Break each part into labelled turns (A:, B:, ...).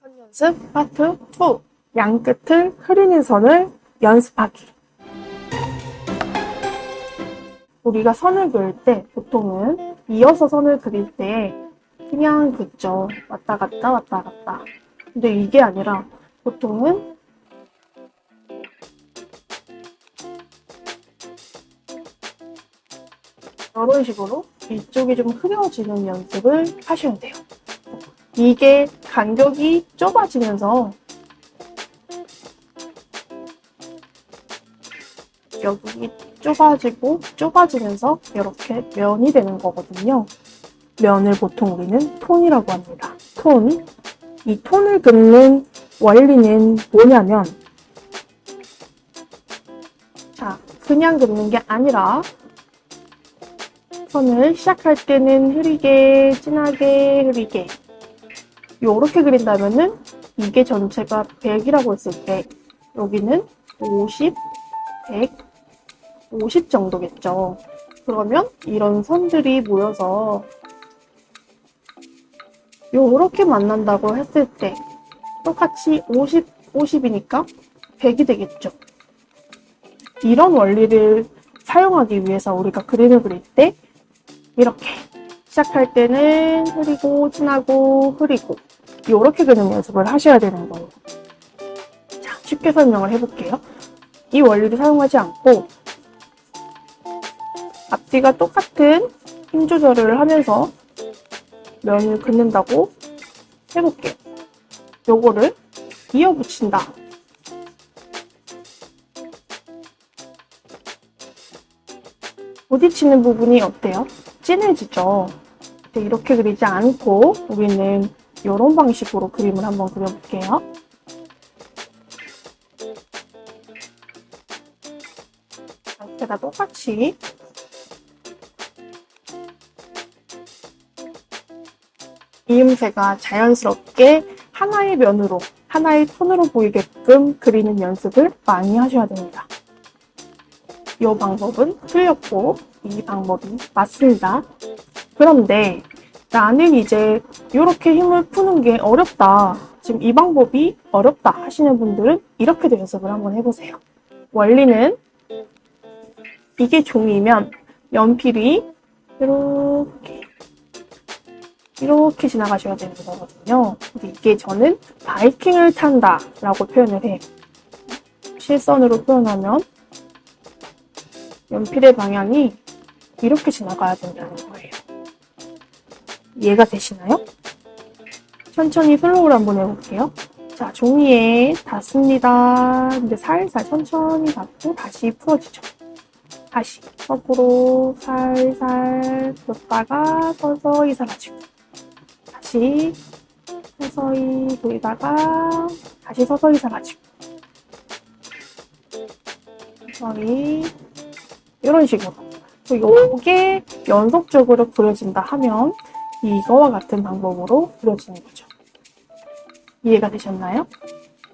A: 선 연습 파트 2 양끝을 흐리는 선을 연습하기. 우리가 선을 그릴 때 보통은 이어서 선을 그릴 때 그냥 긋죠 왔다 갔다 왔다 갔다. 근데 이게 아니라 보통은 이런 식으로 이쪽이 좀 흐려지는 연습을 하시면 돼요. 이게 간격이 좁아지면서 여기 좁아지고 좁아지면서 이렇게 면이 되는 거거든요. 면을 보통 우리는 톤이라고 합니다. 톤. 이 톤을 긋는 원리는 뭐냐면 자, 그냥 긋는 게 아니라 선을 시작할 때는 흐리게, 진하게, 흐리게. 요렇게 그린다면은 이게 전체가 100이라고 했을 때 여기는 50, 100, 50 정도겠죠. 그러면 이런 선들이 모여서 요렇게 만난다고 했을 때 똑같이 50, 50이니까 100이 되겠죠. 이런 원리를 사용하기 위해서 우리가 그림을 그릴 때 이렇게 시작할 때는 흐리고 진하고 흐리고 이렇게 그리는 연습을 하셔야 되는 거예요. 자, 쉽게 설명을 해볼게요. 이 원리를 사용하지 않고 앞뒤가 똑같은 힘 조절을 하면서 면을 긋는다고 해볼게요. 요거를 이어 붙인다. 부딪히는 부분이 어때요? 진해지죠. 이렇게 그리지 않고 우리는 이런 방식으로 그림을 한번 그려볼게요. 이렇게다 똑같이 이음새가 자연스럽게 하나의 면으로 하나의 톤으로 보이게끔 그리는 연습을 많이 하셔야 됩니다. 이 방법은 틀렸고 이 방법이 맞습니다. 그런데 나는 이제 이렇게 힘을 푸는 게 어렵다. 지금 이 방법이 어렵다 하시는 분들은 이렇게 연습을 한번 해보세요. 원리는 이게 종이면 연필이 이렇게 이렇게 지나가셔야 되는 거거든요. 근데 이게 저는 바이킹을 탄다 라고 표현을 해요. 실선으로 표현하면 연필의 방향이 이렇게 지나가야 된다는 거예요. 이해가 되시나요? 천천히 슬로우를 한번 해볼게요. 자, 종이에 닿습니다. 근데 살살 천천히 닿고 다시 풀어지죠. 다시 거꾸로 살살 풀었다가 서서히 사라지고 다시 서서히 보이다가 다시 서서히 사라지고 서서히 이런 식으로 요게 연속적으로 그려진다 하면 이거와 같은 방법으로 그려지는 거죠. 이해가 되셨나요?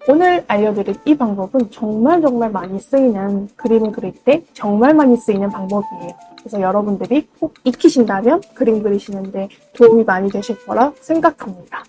A: 오늘 알려드릴 이 방법은 정말 정말 많이 쓰이는 그림을 그릴 때 정말 많이 쓰이는 방법이에요. 그래서 여러분들이 꼭 익히신다면 그림 그리시는데 도움이 많이 되실 거라 생각합니다.